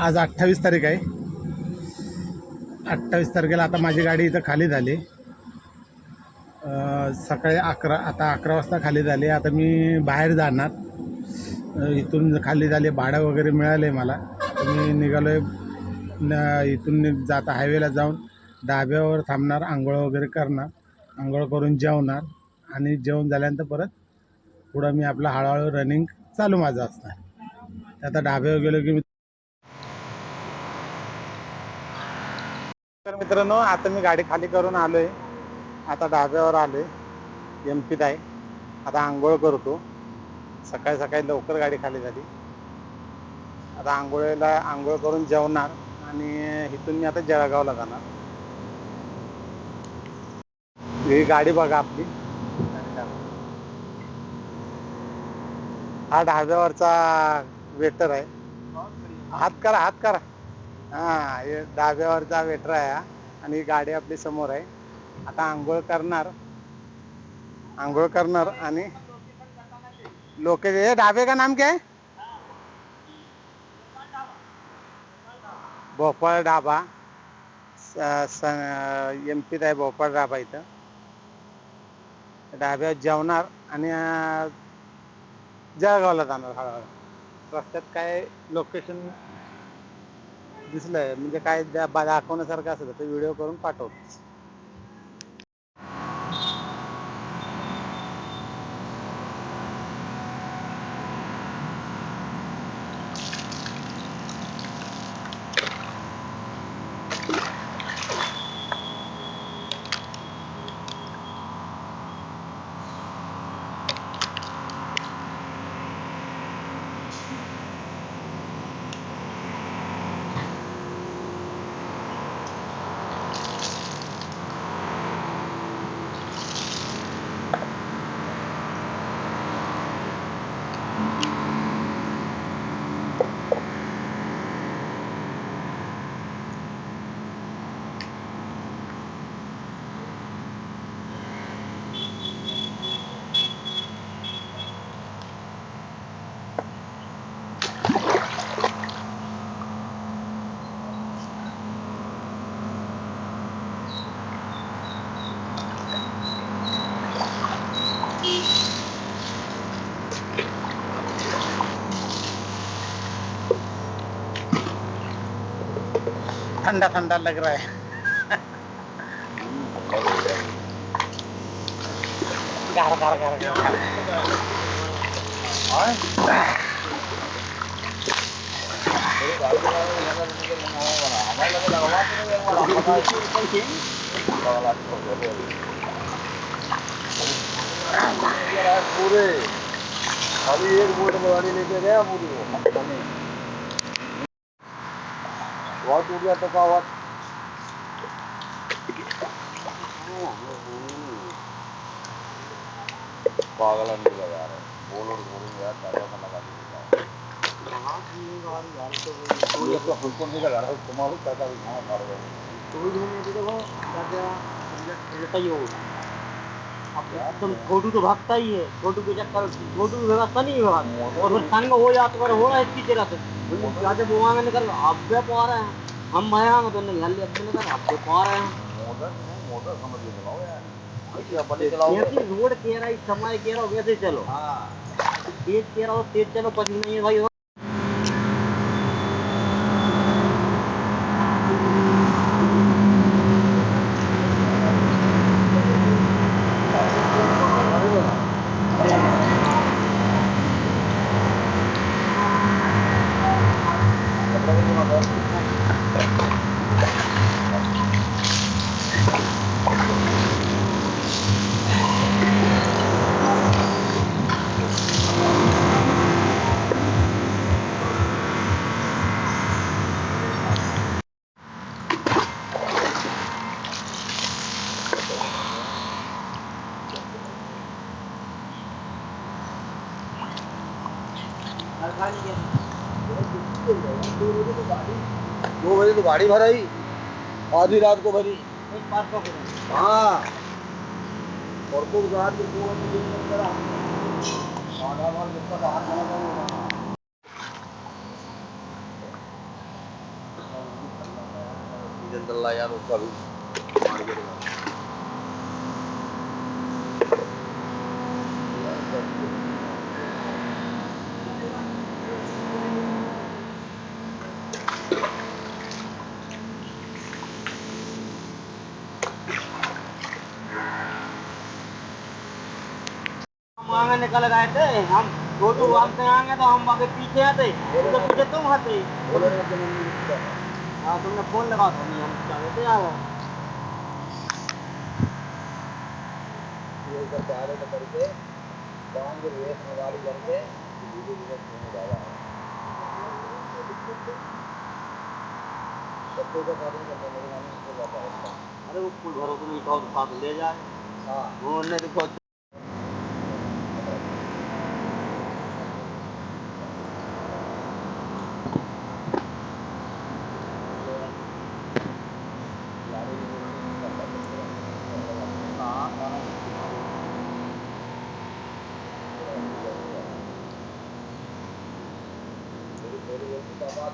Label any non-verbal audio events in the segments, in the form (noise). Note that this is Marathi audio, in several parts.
आज अठ्ठावीस तारीख आहे. अठ्ठावीस तारखेला आता माझी गाडी इथं खाली झाली. सकाळी अकरा आता अकरा वाजता खाली झाली. आता मी बाहेर जाणार. इथून खाली झाली भाडं वगैरे मिळालं आहे मला मी निघालो आहे इथून जाता हायवेला जाऊन डाब्यावर थांबणार आंघोळ वगैरे करणार आंघोळ करून जेवणार आणि जेवण झाल्यानंतर परत पुढं मी आपलं हळूहळू रनिंग चालू माझं असणार. आता डाब्यावर गेलो की मी तर मित्रांनो आता मी गाडी खाली करून आलोय. आता ढाब्यावर आलोय. एम पीत आहे. आता आंघोळ करतो. सकाळी सकाळी लवकर गाडी खाली झाली. आता आंघोळीला आंघोळ करून जेवणार आणि इथून मी आता जळगावला जाणार. ही गाडी बघा आपली. हा ढाब्यावरचा वेटर आहे. हात करा हात करा. हा डाव्यावरचा वेटर आहे हा. आणि गाडी आपली समोर आहे. आता आंघोळ करणार. आंघोळ करणार आणि लोक हे ढाबे का नाम काय भोपाळ ढाबा. एम पीत आहे भोपाळ ढाबा इथं. ढाब्यात जेवणार आणि जळगावला जाणार हळूहळू. रस्त्यात काय लोकेशन दिसलंय. म्हणजे काय द्या- बा- दाखवण्यासारखं असेल तर व्हिडिओ करून पाठवतो ठंडा ठंडा लग रहा है। गार गार गार गार। पूरे। खाली एक बोट में गाड़ी लेके गया पूरी। वो वहाँ टूट गया तो क्या हुआ पागल नहीं लगा यार। बोलो बोलो यार टाटा का लगा दीजिए तो हमको नहीं लगा रहा तुम्हारे टाटा भी वहाँ मार गए तुम छोटू तो भागता ही है। छोटू के चक्कर छोटू की व्यवस्था नहीं है वहाँ और फिर संग हो जाता पर हो रहा है इसकी तरह से। जाते बुआ में निकल अब पे पा रहे हैं। हम भया तो निकल लिया अपने निकल अब पे पा रहे हैं मोटर नहीं मोटर समझ के चलाओ यार क्या बड़े चलाओ जैसे रोड कह रहा है समय कह रहा हो वैसे चलो हाँ तेज कह रहा हो तेज चलो पति नहीं है भाई दो बजे तो गाड़ी भराई आधी रात को भरी। हाँ। और तो रात को पूरा करा आधा बार जब तक हाथ नहीं लगा जल्द यार उसका भी मार के निकल गए थे। हम छोटू हम से आगे तो हम आगे पीछे आते। तो पीछे तुम आते हाँ तुमने फ़ोन लगा था नहीं हम चाहे थे आ गए ये करके तो गाँव के रेस में गाड़ी करके धीरे धीरे वाला है। सबको का इसको जाता है। अरे वो फूल भरो तुम इटाओ साथ ले जाए। हाँ। वो ने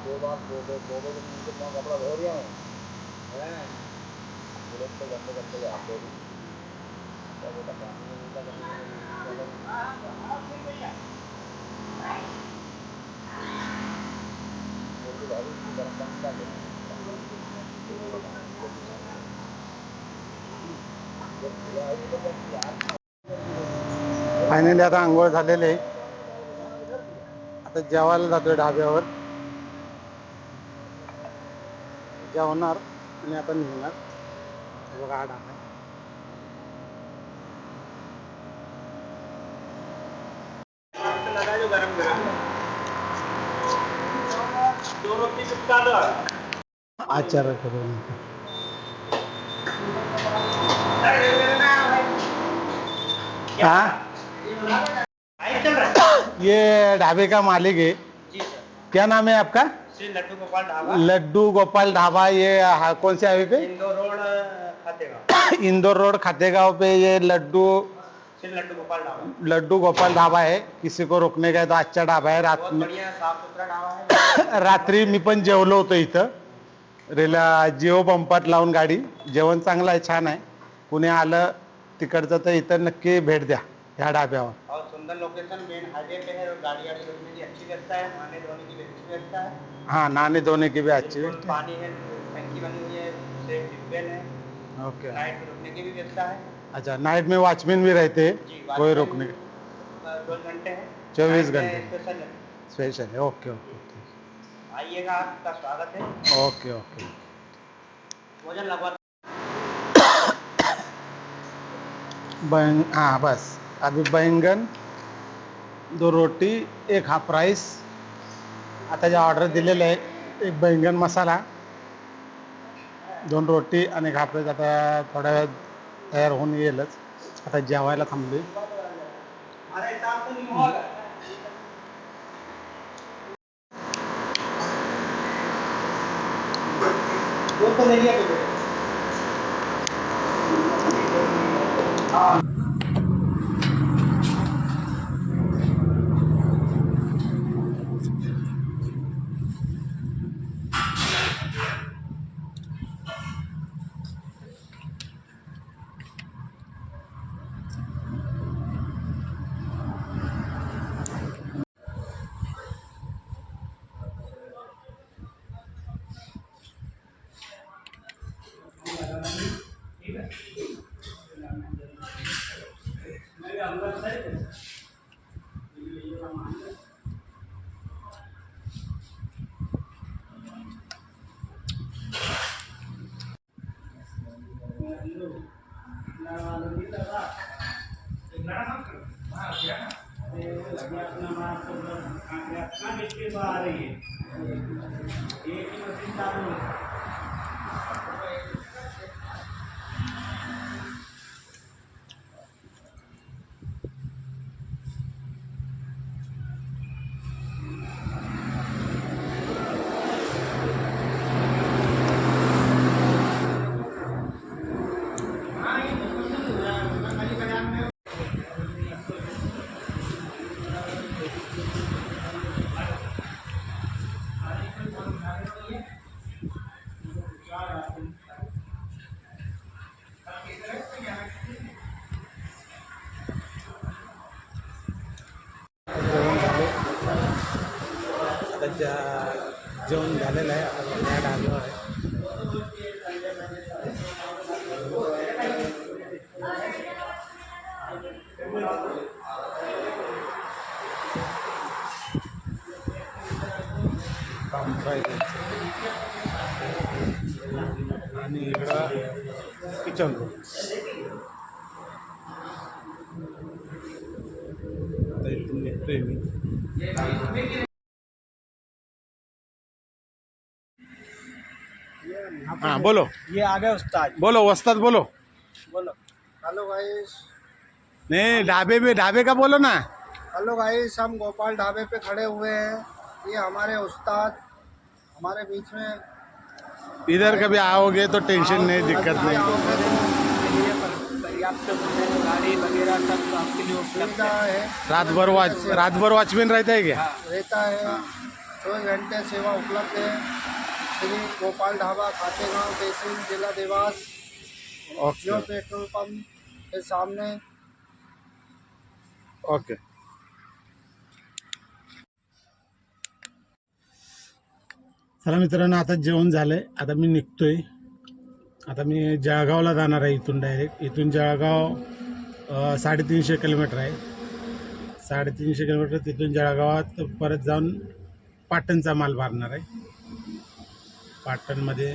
देखो दो दो दो दो कपड़ा धो हैं पे गंदे गंदे क्या बेटा पानी में नीला करने पानी फायनली आता आंघोळ झालेले आहे. आता जेवायला जातोय ढाब्यावर. जेवणार आणि आता निघणार हे बघा हा ढाबा आहे. लगा जो गरम गरम दो रोटी चिपका दो आचार करून हाँ? चल रहा है ये ढाबे का मालिक है जी सर. क्या नाम है आपका? श्री लड्डू गोपाल ढाबा। लड्डू गोपाल ढाबा ये हा- कौन से हाईवे इंदौर रोड पे इंदौर रोड खातेगांव (coughs) पे ये लड्डू श्री लड्डू गोपाल ढाबा। लड्डू गोपाल ढाबा आहे किसी को रोकने का है तो अच्छा ढाबा आहे रात बहुत बढ़िया साफ सुथरा ढाबा है। (coughs) रात्री मी पण जेवलो होतो इथं. रेला जिओ पंपात लावून गाडी. जेवण चांगलं आहे छान आहे. कुणी आलं तिकडचं तर इथं नक्की भेट द्या ह्या ढाब्यावर. और सुंदर लोकेशन मेन हाईवे पे है और गाड़ी वाड़ी रोकने की अच्छी व्यवस्था है आने धोने की भी अच्छी व्यवस्था है। हाँ नाने धोने की भी अच्छी पानी है टंकी बनी हुई है है। ओके। नाइट में रुकने की भी व्यवस्था है। अच्छा नाइट में वॉचमैन भी रहते हैं? कोई रोकने अ, चौबीस घंटे हैं। 24 घंटे। स्पेशल है। ओके ओके आइएगा आपका स्वागत है। Okay okay. भोजन लगवा हाँ बस। अभी बैंगन दो रोटी एक हाफ़ राईस आता जे ऑर्डर दिलेलं आहे एक बैंगन मसाला दोन रोटी आणि एक आता थोड्या वेळ तयार होऊन येईलच आता जेवायला थांबली हमारे हिसाब नहीं wir haben selbst. काम आणि इकडं किचन रूम आता इथून निघतोय मी हाँ बोलो। ये आ गए उस्ताद। बोलो वस्ताद बोलो। बोलो। Hello guys. नहीं ढाबे में ढाबे का बोलो ना। हेलो गाइस हम गोपाल ढाबे पे खड़े हुए हैं। ये हमारे उस्ताद। हमारे बीच में इधर कभी आओगे तो टेंशन नहीं दिक्कत नहीं। गाड़ी वगैरह सब लिए रात भर वॉच रात भर वॉचमैन रहता है क्या? रहता है। चौबीस घंटे सेवा उपलब्ध है। श्री गोपाल ढाबा खातेगांव तहसील जिला देवास जियो पेट्रोल पंप के सामने। ओके चला मित्रांनो आता जेवण झालंय. आता मी निघतोय. आता मी जळगावला जाणार आहे इथून डायरेक्ट इथून जळगाव साडेतीनशे किलोमीटर आहे. साडेतीनशे किलोमीटर तिथून जळगावात परत जाऊन पाटणचा माल भरणार आहे. पाटणमध्ये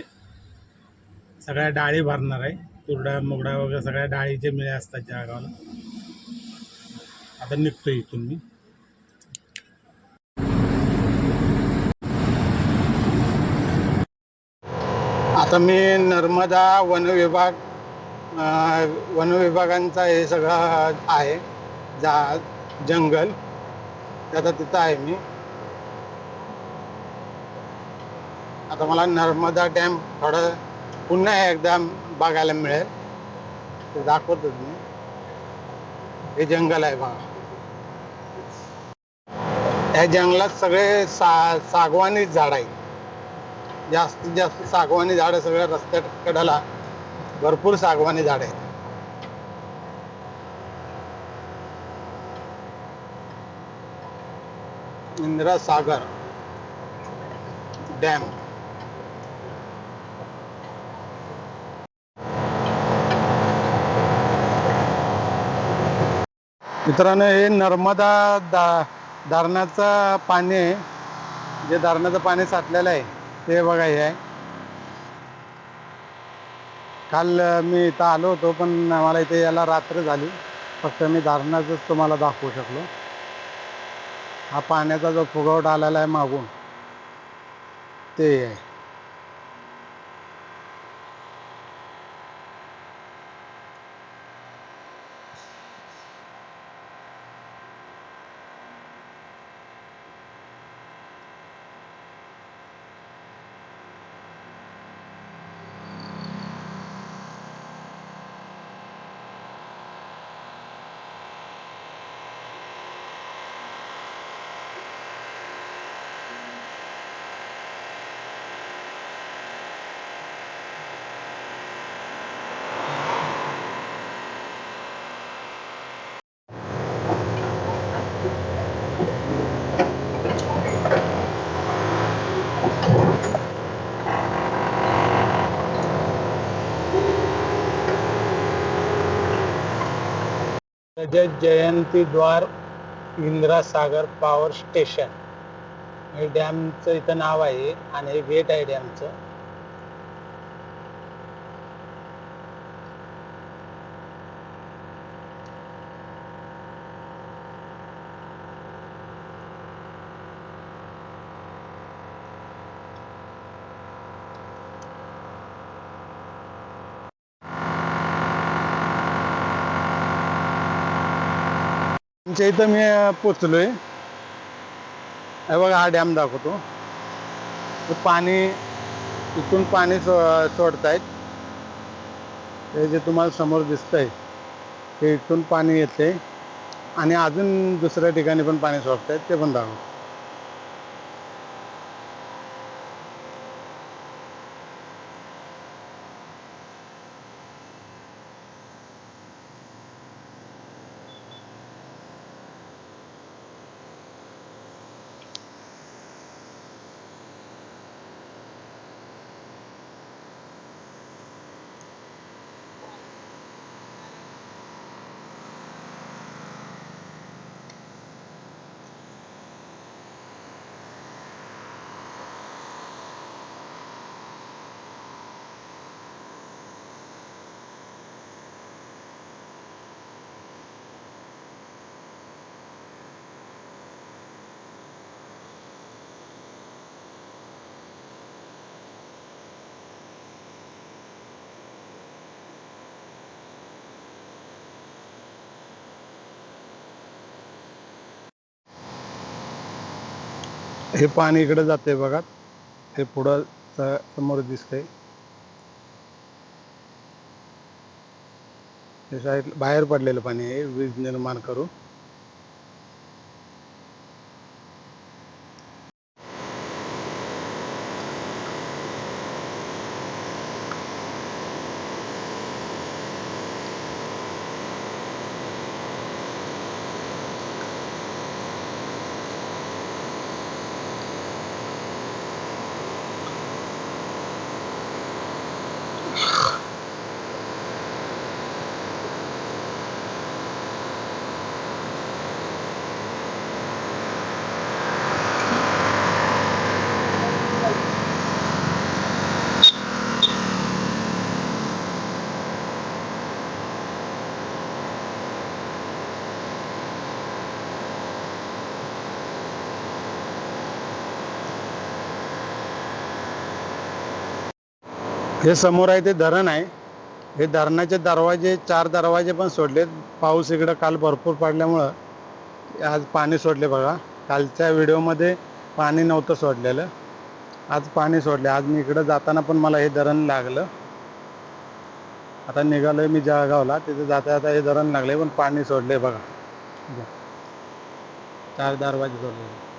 सगळ्या डाळी भरणार आहे. तुरडा मुगडा वगैरे सगळ्या डाळीचे मिळे असतात जळगावला. आता निघतो इथून मी. आता मी नर्मदा वन विभाग वन विभागांचा हे सगळं आहे जा जंगल आता तिथं आहे मी. आता मला नर्मदा डॅम थोडं पुन्हा एकदा बघायला मिळेल. ते दाखवतो मी. हे जंगल आहे बघा. या जंगलात सगळे सा सागवानीच झाड आहे जास्तीत जास्त सागवानी झाडं सगळ्या रस्त्याकडला भरपूर सागवानी झाड आहेत. इंदिरा सागर डॅम. मित्रांनो हे नर्मदा दा धरणाचं पाणी आहे. जे धरणाचं पाणी साठलेलं आहे. ते बघा हे. आहे काल मी इथं आलो होतो पण मला इथे याला रात्र झाली. फक्त मी धारणाचंच तुम्हाला दाखवू शकलो. हा पाण्याचा जो फुगवटा आलेला आहे मागून ते आहे. रजत जयंती द्वार इंदिरा सागर पॉवर स्टेशन हे डॅमचं इथं नाव आहे आणि हे गेट आहे डॅमचं आमच्या इथं मी पोचलो आहे हे बघा हा डॅम दाखवतो. पाणी इथून पाणी सो सोडतायत. हे जे तुम्हाला समोर दिसतंय ते इथून पाणी येते आणि अजून दुसऱ्या ठिकाणी पण पाणी सोडतायत ते पण दाखवतो. हे पाणी इकडे जाते बघा. हे पुढं समोर दिसतंय. हे साईड बाहेर पडलेलं पाणी आहे वीज निर्माण करून. हे समोर आहे ते धरण आहे. हे धरणाचे दरवाजे चार दरवाजे पण सोडलेत. पाऊस इकडं काल भरपूर पडल्यामुळं आज पाणी सोडले बघा. कालच्या व्हिडिओमध्ये पाणी नव्हतं सोडलेलं. आज पाणी सोडले. आज मी इकडं जाताना पण मला हे धरण लागलं. आता निघालोय मी जळगावला तिथे जाता जाता हे धरण लागले पण पाणी सोडले बघा. चार दरवाजे सोडले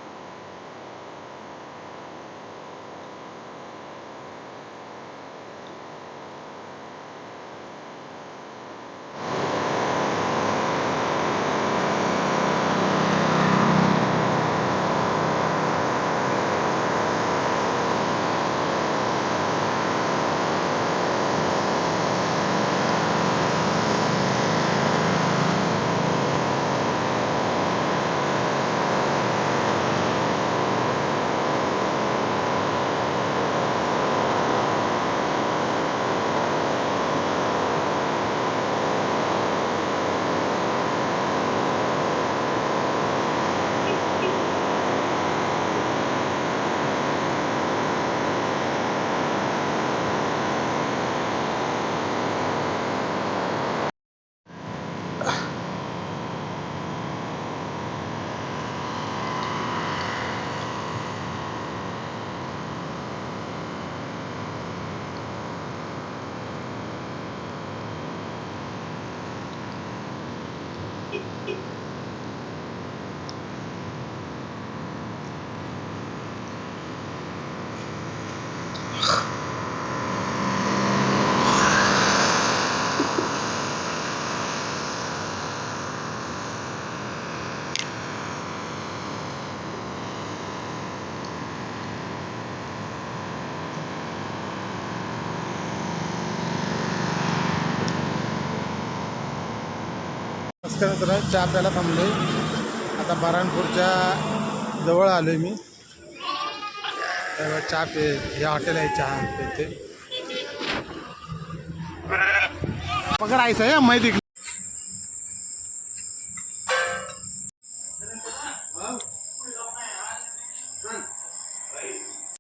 नमस्कार मित्रांनो चहा प्यायला थांबलोय. आता बाराणपूरच्या जवळ आलोय मी. तर चहा पे हे हॉटेल आहे चहा पेचे पकड आहे माहिती